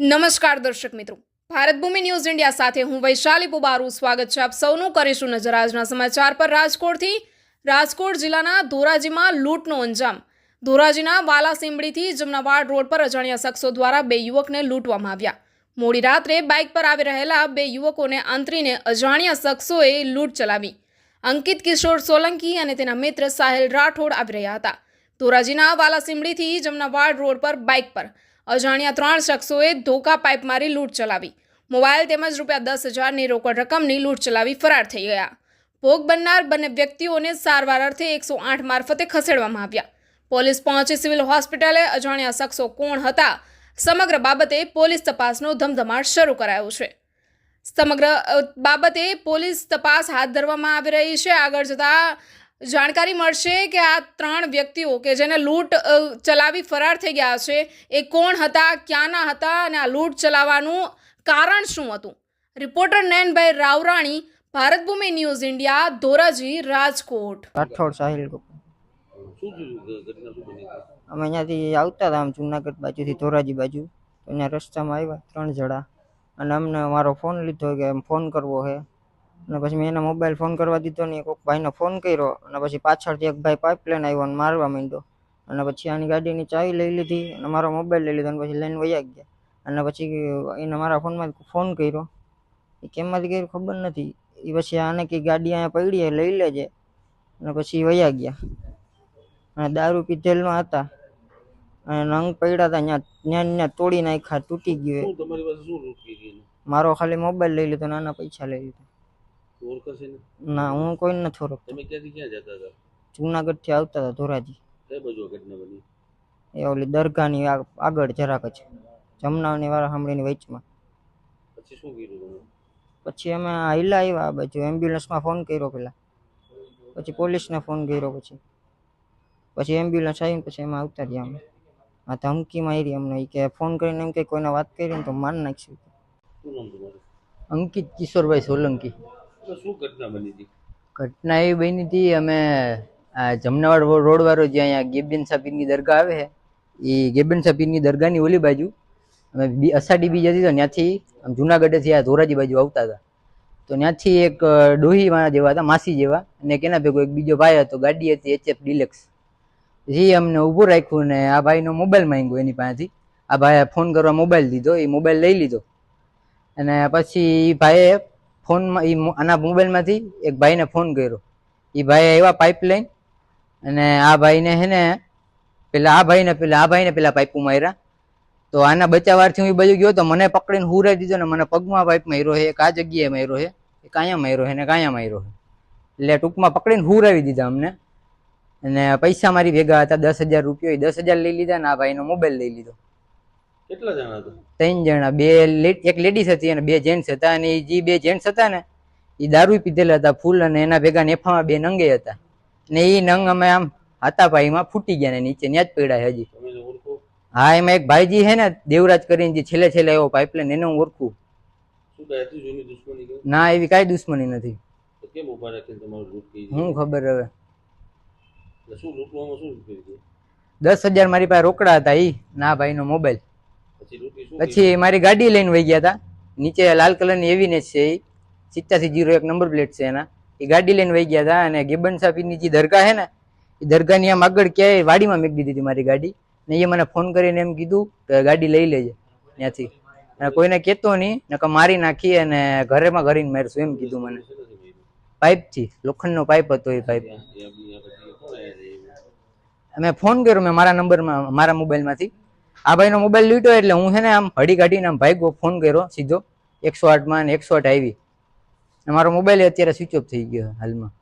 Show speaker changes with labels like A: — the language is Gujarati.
A: નમસ્કાર દર્શક મિત્રો. ભારત ભૂમિ ન્યૂઝ ઇન્ડિયા સાથે હું વૈશાલી પુબારું. સ્વાગત છે આપ સૌનું કરીશું નજર. આજના સમાચાર પર રાજકોટથી. રાજકોટ જિલ્લાના ધોરાજીમાં લૂંટનો અંજામ. ધોરાજીના વાલાસીમડીથી જમનાવાડ રોડ પર અજાણ્યા શખ્સો દ્વારા બે યુવકને લૂંટવામાં આવ્યા. મોડી રાત્રે બાઇક પર આવી રહેલા બે યુવકોને આંતરીને અજાણ્યા શખ્સોએ લૂંટ ચલાવી. અંકિત કિશોર સોલંકી અને તેના મિત્ર સાહેલ રાઠોડ આવી રહ્યા હતા. ધોરાજીના વાલાસીમડીથી જમનાવાડ રોડ પર બાઇક પર અજાણ્યા ત્રણ શખ્સોએ ધોકા પાઇપ મારી લૂંટ ચલાવી. મોબાઈલ તેમજ રૂપિયા દસ હજારની રોકડ રકમની લૂંટ ચલાવી ફરાર થઈ ગયા. ભોગ બનનાર બંને વ્યક્તિઓને સારવાર અર્થે એકસો આઠ મારફતે ખસેડવામાં આવ્યા. પોલીસ પહોંચી સિવિલ હોસ્પિટલે અજાણ્યા શખ્સો કોણ હતા સમગ્ર બાબતે પોલીસ તપાસનો ધમધમાટ શરૂ કરાયો છે. સમગ્ર બાબતે પોલીસ તપાસ હાથ ધરવામાં આવી રહી છે. આગળ જતા જાણકારી મળશે કે આ ત્રણ વ્યક્તિઓ કે જેને લૂંટ ચલાવી ફરાર થઈ ગયા છે એ કોણ હતા ક્યાંના હતા અને આ લૂંટ ચલાવવાનું કારણ શું હતું? Reporter Nayanbhai Ravrani Bharat Bhumi news India Dhoraji Rajkot.
B: Rathod Sahil? અમે અહીંયાથી આવતા હતા આમ જુનાગઢ બાજુથી ધોરાજી બાજુ. તો અહીંયા રસ્તામાં આવ્યા ત્રણ જણા. અને અમને મારો ફોન લીધો કે એમ ફોન કરવો છે અને પછી મેં એને મોબાઈલ ફોન કરવા દીધો ને કોઈક ભાઈને ફોન કર્યો અને પછી પાછળથી એક ભાઈ પાઇપલાઇન આવ્યો અને મારવા માંડ્યો. અને પછી આની ગાડીની ચાવી લઈ લીધી અને મારો મોબાઈલ લઈ લીધો અને પછી લઈને વયા ગયા. અને પછી એને મારા ફોનમાં ફોન કર્યો. એ કેમમાંથી કર્યું ખબર નથી. એ પછી આને કે ગાડી અહીંયા પડી લઈ લેજે. અને પછી વયા ગયા. અને દારૂ પીધેલમાં હતા. અને નંગ પડ્યા હતા ત્યાં ત્યાં તોડી નાખ્યા તૂટી ગયું મારો ખાલી મોબાઈલ લઈ લીધો નાના પૈસા લઈ લીધા.
C: ઓળખશે ને?
B: ના હું કોઈને નથી ઓળખતો
C: તમે ક્યાંથી ક્યાં જતા હતા?
B: જુનાગઢથી આવતા હતા ધોરાજી.
C: કઈ બાજુ ઘટના બની?
B: એ ઓલી દરગાહની આગળ જરાક જ. જમનાની વાળા સાંભળીની વચમાં.
C: પછી શું કર્યું તમે?
B: પછી અમે હાઈલા આવ્યા આ બાજુ એમ્બ્યુલન્સમાં ફોન કર્યો પેલા. પછી પોલીસને ફોન કર્યો પછી. પછી એમ્બ્યુલન્સ આવીને પછી એમાં આવતા રહ્યા અમે. આ ધમકી મારી અમને. કે ફોન કરીને એમ કે કોઈને વાત કરી ને તો માર નાખશું.
C: શું નામ તમારું?
D: અંકિત કિશોરભાઈ સોલંકી.
C: તો શું ઘટના બની હતી?
D: ઘટના એવી બની હતી, અમે આ જમનાવાડ રોડ વાળો જે અહીંયા ગેબિન સાપીરની દરગાહ આવે છે એ ગેબિન સાપીરની દરગાહની ઓલી બાજુ, અમે બી જતી તો ત્યાંથી આમ જુનાગઢેથી આ ધોરાજી બાજુ આવતા હતા. તો ત્યાંથી એક ડોહી માણા જેવા હતા, માસી જેવા, અને કેના ભેગો એક બીજો ભાઈ હતો, ગાડી હતી એચએફ ડિલેક્સ. એ અમને ઊભું રાખ્યું ને આ ભાઈનો મોબાઈલ માંગ્યો એની પાસેથી. આ ભાઈએ ફોન કરવા મોબાઈલ દીધો એ મોબાઈલ લઈ લીધો. અને પછી એ ભાઈએ ફોનમાં એ આના મોબાઈલમાંથી એક ભાઈને ફોન કર્યો. એ ભાઈ આવ્યા પાઇપલાઈન અને આ ભાઈને હે ને, પેલા આ ભાઈને, પેલા આ ભાઈને પેલા પાઇપું માર્યા. તો આના બચાવવાથી હું એ બાજુ ગયો તો મને પકડીને હુરાઈ દીધો ને મને પગમાં પાઇપ માર્યો છે એક આ જગ્યાએ માર્યો છે એક અહીંયા માર્યો છે ને એક માર્યો છે એટલે ટૂંકમાં પકડીને હુરાવી દીધા અમને. અને પૈસા મારી ભેગા હતા દસ હજાર રૂપિયા એ દસ હજાર લઈ લીધા ને આ ભાઈનો મોબાઈલ લઈ લીધો.
C: કેટલા જણા હતા?
D: ત્રણ જણા. બે એક લેડીઝ હતી અને બે જેન્ટ્સ હતા અને જે બે જેન્ટ્સ હતા ને એ દારૂ પીધેલા હતા ફૂલ અને એના ભેગા નેફામાં બે નંગે હતા. ને એ નંગ અમે આમ હાથાપાઈમાં ફૂટી ગયા ને નીચે ન્યાજ જ પડ્યા હજી. હા એમાં એક ભાઈજી છે ને દેવરાજ કરીને જે છેલ્લે છેલ્લે એવો પાઇપલાઇન એને હું ઓળખું. ના એવી કાંઈ દુશ્મની નથી.
C: કેમ ઊભા રાખીને તમારું લૂંટ કરી
D: હું ખબર હવે.
C: શું લૂંટવામાં શું
D: દસ હજાર મારી પાસે રોકડા હતા ઈ ના ભાઈનો મોબાઈલ
C: પછી
D: મારી ગાડી લઈને વહી ગયા હતા નીચે લાલ કલરની એવીનેસ છે એ. સિત્યાસી જીરો એક નંબર પ્લેટ છે એના. એ ગાડી લઈને વહી ગયા હતા અને ગેબન સાફીની જે દરગાહ છે ને એ દરગાહની આમ આગળ ક્યાંય વાડીમાં મેક દીધી હતી મારી ગાડી. ને એ મને ફોન કરીને એમ કીધું કે ગાડી લઈ લેજે ત્યાંથી. અને કોઈને કહેતો નહીં નકર મારી નાખી અને ઘરેમાં ઘરીને મારશું એમ કીધું મને. પાઇપથી લોખંડનો પાઇપ હતો એ પાઇપ? અમે ફોન કર્યો મેં મારા નંબરમાં મારા મોબાઈલમાંથી આ ભાઈનો મોબાઈલ લીધો એટલે હું છે ને આમ હડી કાઢીને આમ ભાઈ ફોન કર્યો સીધો એકસો આઠમાં ને એકસો આઠ આવી. મારો મોબાઈલ અત્યારે સ્વિચ ઓફ થઈ ગયો હાલમાં.